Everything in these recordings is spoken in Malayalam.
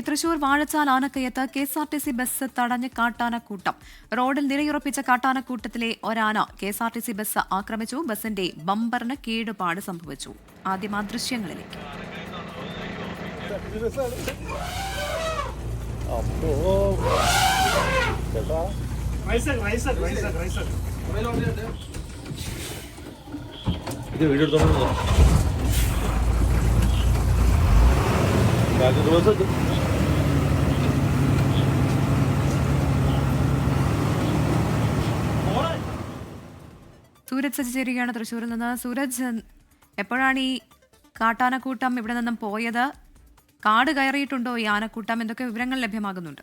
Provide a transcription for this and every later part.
വാർത്തകളിലേക്ക് Thrissur Vazhachal ആനക്കയത്ത് K S R T C bus തടഞ്ഞ് കാട്ടാനക്കൂട്ടം. റോഡിൽ നിലയുറപ്പിച്ച കാട്ടാനക്കൂട്ടത്തിലെ ഒരാന K S R T C bus ആക്രമിച്ചു. ബസിന്റെ ബമ്പറിന് കേടുപാട് സംഭവിച്ചു. ആദ്യം ഇത് വീഡിയോ സൂരജ് സജ്ജീകരിക്കുകയാണ് തൃശ്ശൂരിൽ നിന്ന്. സൂരജ് എപ്പോഴാണ് ഈ കാട്ടാനക്കൂട്ടം ഇവിടെ നിന്നും പോയത്? കാട് കയറിയിട്ടുണ്ടോ ഈ ആനക്കൂട്ടം? എന്തൊക്കെ വിവരങ്ങൾ ലഭ്യമാകുന്നുണ്ട്?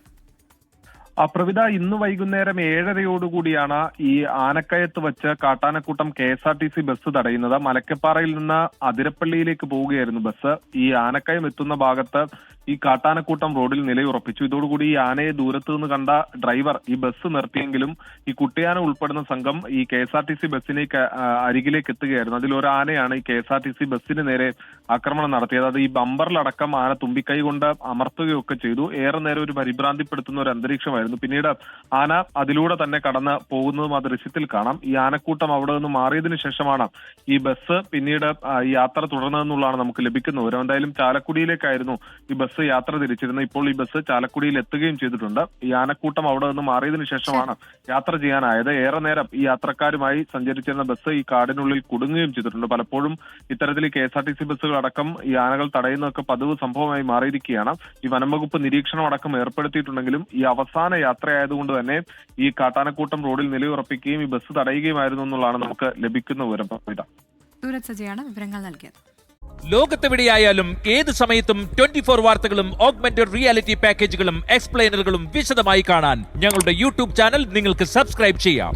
പ്രവിത ഇന്ന് വൈകുന്നേരം ഏഴരയോടുകൂടിയാണ് ഈ ആനക്കയത്ത് വെച്ച് കാട്ടാനക്കൂട്ടം K S R T C bus തടയുന്നത്. മലക്കപ്പാറയിൽ നിന്ന് അതിരപ്പള്ളിയിലേക്ക് പോവുകയായിരുന്നു ബസ് ഈ ആനക്കയം എത്തുന്ന ഭാഗത്ത് ഈ കാട്ടാനക്കൂട്ടം റോഡിൽ നിലയുറപ്പിച്ചു. ഇതോടുകൂടി ഈ ആനയെ ദൂരത്തു നിന്ന് കണ്ട ഡ്രൈവർ ഈ ബസ് നിർത്തിയെങ്കിലും ഈ കുട്ടിയാന ഉൾപ്പെടുന്ന സംഘം ഈ K S R T C ബസ്സിലേക്ക് അരികിലേക്ക് എത്തുകയായിരുന്നു. അതിൽ ഒരു ആനയാണ് ഈ K S R T C ബസ്സിന് നേരെ ആക്രമണം നടത്തിയത്. അത് ഈ ബമ്പറിലടക്കം ആന തുമ്പിക്കൈ കൊണ്ട് അമർത്തുകയൊക്കെ ചെയ്തു. ഏറെ നേരം ഒരു പരിഭ്രാന്തിപ്പെടുത്തുന്ന ഒരു അന്തരീക്ഷമായിരുന്നു പിന്നീട് ആന അതിലൂടെ തന്നെ കടന്ന് പോകുന്നതും ആ ദൃശ്യത്തിൽ കാണാം. ഈ ആനക്കൂട്ടം അവിടെ നിന്ന് മാറിയതിനു ശേഷമാണ് ഈ ബസ് പിന്നീട് യാത്ര തുടർന്നതെന്നുള്ളതാണ് നമുക്ക് ലഭിക്കുന്നത്. വിവരം എന്തായാലും ചാലക്കുടിയിലേക്കായിരുന്നു ഈ ബസ് യാത്ര തിരിച്ചിരുന്നത്. ഇപ്പോൾ ഈ ബസ് ചാലക്കുടിയിൽ എത്തുകയും ചെയ്തിട്ടുണ്ട്. ഈ ആനക്കൂട്ടം അവിടെ നിന്ന് മാറിയതിനു ശേഷമാണ് യാത്ര ചെയ്യാനായത്. ഏറെ നേരം ഈ യാത്രക്കാരുമായി സഞ്ചരിച്ചിരുന്ന ബസ് ഈ കാടിനുള്ളിൽ കുടുങ്ങുകയും ചെയ്തിട്ടുണ്ട്. പലപ്പോഴും ഇത്തരത്തിൽ K S R T C ബസ്സുകൾ അടക്കം ഈ ആനകൾ തടയുന്നതൊക്കെ പതിവ് സംഭവമായി മാറിയിരിക്കുകയാണ്. ഈ വനം വകുപ്പ് നിരീക്ഷണം അടക്കം ഏർപ്പെടുത്തിയിട്ടുണ്ടെങ്കിലും ഈ അവസാന യാത്രയായതുകൊണ്ട് തന്നെ ഈ കാട്ടാനക്കൂട്ടം റോഡിൽ നിലയുറപ്പിക്കുകയും ഈ ബസ് തടയുകയുമായിരുന്നു എന്നുള്ളതാണ് നമുക്ക് ലഭിക്കുന്ന വിവരം. സൂരജ് സജിയാണ് വിവരങ്ങൾ നൽകിയത്. ലോകത്തെവിടെയായാലും ഏത് സമയത്തും ട്വന്റി ഫോർ വാർത്തകളും ഓഗ്മെന്റഡ് റിയാലിറ്റി പാക്കേജുകളും എക്സ്പ്ലെയിനറുകളും വിശദമായി കാണാൻ ഞങ്ങളുടെ യൂട്യൂബ് ചാനൽ നിങ്ങൾക്ക് സബ്സ്ക്രൈബ് ചെയ്യാം.